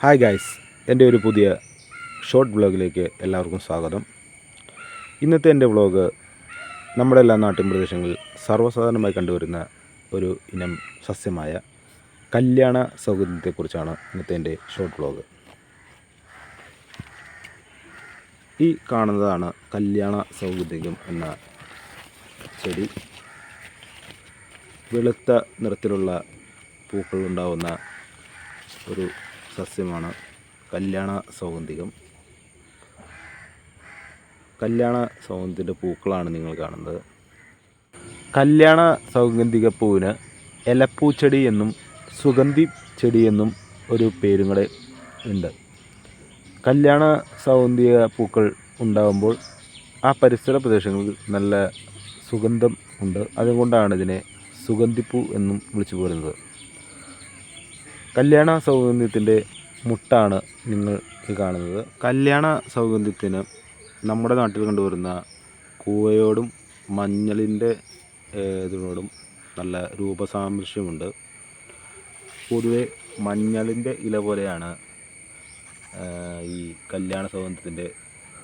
Hi guys എന്റെ ഒരു പുതിയ ഷോർട്ട് വ്ളോഗിലേക്ക് എല്ലാവർക്കും സ്വാഗതം. ഇന്നത്തെ എന്റെ വ്ളോഗ് നമ്മുടെ എല്ലാ നാട്ടിൻ പ്രദേശങ്ങളിൽ സർവസാധാരണമായി കണ്ടുവരുന്ന ഒരു ഇനം സസ്യമായ കല്യാണ സൗകര്യത്തെക്കുറിച്ചാണ് ഇന്നത്തെ എന്റെ ഷോർട്ട് വ്ളോഗ് ഈ കാണുന്നതാണ് കല്യാണ സൗകര്യം എന്ന ചെടി. വെളുത്ത നിറത്തിലുള്ള പൂക്കളുണ്ടാവുന്ന ഒരു സസ്യമാണ്. കല്യാണ സൗഗന്ധികം. കല്യാണ സൗഗന്ധിന്റെ പൂക്കളാണ് നിങ്ങൾ കാണുന്നത്. കല്യാണ സൗഗന്ധിക പൂവിന് എലപ്പൂച്ചെടി എന്നും സുഗന്ധി ചെടി എന്നും ഒരു പേരും കൂടെ ഉണ്ട്. കല്യാണ സൗന്ദര്യ പൂക്കൾ ഉണ്ടാകുമ്പോൾ ആ പരിസര പ്രദേശങ്ങളിൽ നല്ല സുഗന്ധം ഉണ്ട്. അതുകൊണ്ടാണ് ഇതിനെ സുഗന്ധിപ്പൂ എന്നും വിളിച്ചു പോരുന്നത് കല്യാണ സൗഗന്ധ്യത്തിന്റെ മുട്ടാണ് നിങ്ങൾ കാണുന്നത്. കല്യാണ സൗഗന്ധ്യത്തിന് നമ്മുടെ നാട്ടിൽ കണ്ടുവരുന്ന കൂവയോടും മഞ്ഞളിന്റെ ഇതിനോടും നല്ല രൂപസാമൃശ്യമുണ്ട് പൊതുവെ മഞ്ഞളിന്റെ ഇല പോലെയാണ് ഈ കല്യാണ സൗഗന്ധ്യത്തിന്റെ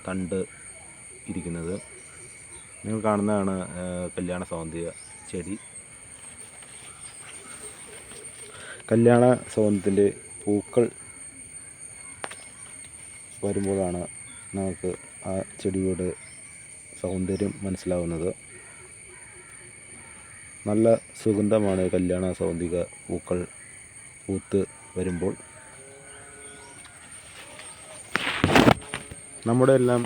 തണ്ട് ഇരിക്കുന്നത്. നിങ്ങൾ കാണുന്നതാണ് കല്യാണ സൗന്ദര്യ ചെടി. കല്യാണ സൗഗന്ധ്യത്തിന്റെ പൂക്കൾ വരുമ്പോഴാണ് നമുക്ക് ആ ചെടിയുടെ സൗന്ദര്യം മനസ്സിലാവുന്നത്. നല്ല സുഗന്ധമാണ് കല്യാണ സൗന്ദിക പൂക്കൾ പൂത്ത് വരുമ്പോൾ. നമ്മുടെ എല്ലാം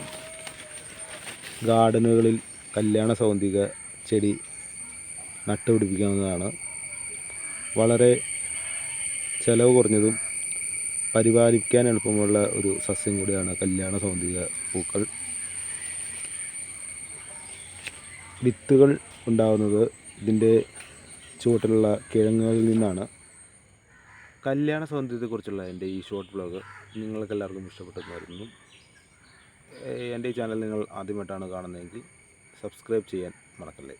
ഗാർഡനുകളിൽ കല്യാണ സൗന്ദിക ചെടി നട്ടുപിടിപ്പിക്കാവുന്നതാണ് വളരെ ചിലവ് കുറഞ്ഞതും പരിപാലിക്കാൻ എളുപ്പമുള്ള ഒരു സസ്യം കൂടിയാണ് കല്യാണ സൗന്ദര്യ പൂക്കൾ. വിത്തുകൾ ഉണ്ടാകുന്നത് ഇതിന്റെ ചുവട്ടിലുള്ള കിഴങ്ങുകളിൽ നിന്നാണ്. കല്യാണ സൗന്ദര്യത്തെക്കുറിച്ചുള്ള എന്റെ ഈ ഷോർട്ട് വ്ലോഗ് നിങ്ങൾക്ക് എല്ലാവർക്കും ഇഷ്ടപ്പെട്ടെന്ന് കരുതുന്നു എന്റെ ഈ ചാനൽ നിങ്ങൾ ആദ്യമായിട്ടാണ് കാണുന്നതെങ്കിൽ സബ്സ്ക്രൈബ് ചെയ്യാൻ മറക്കല്ലേ.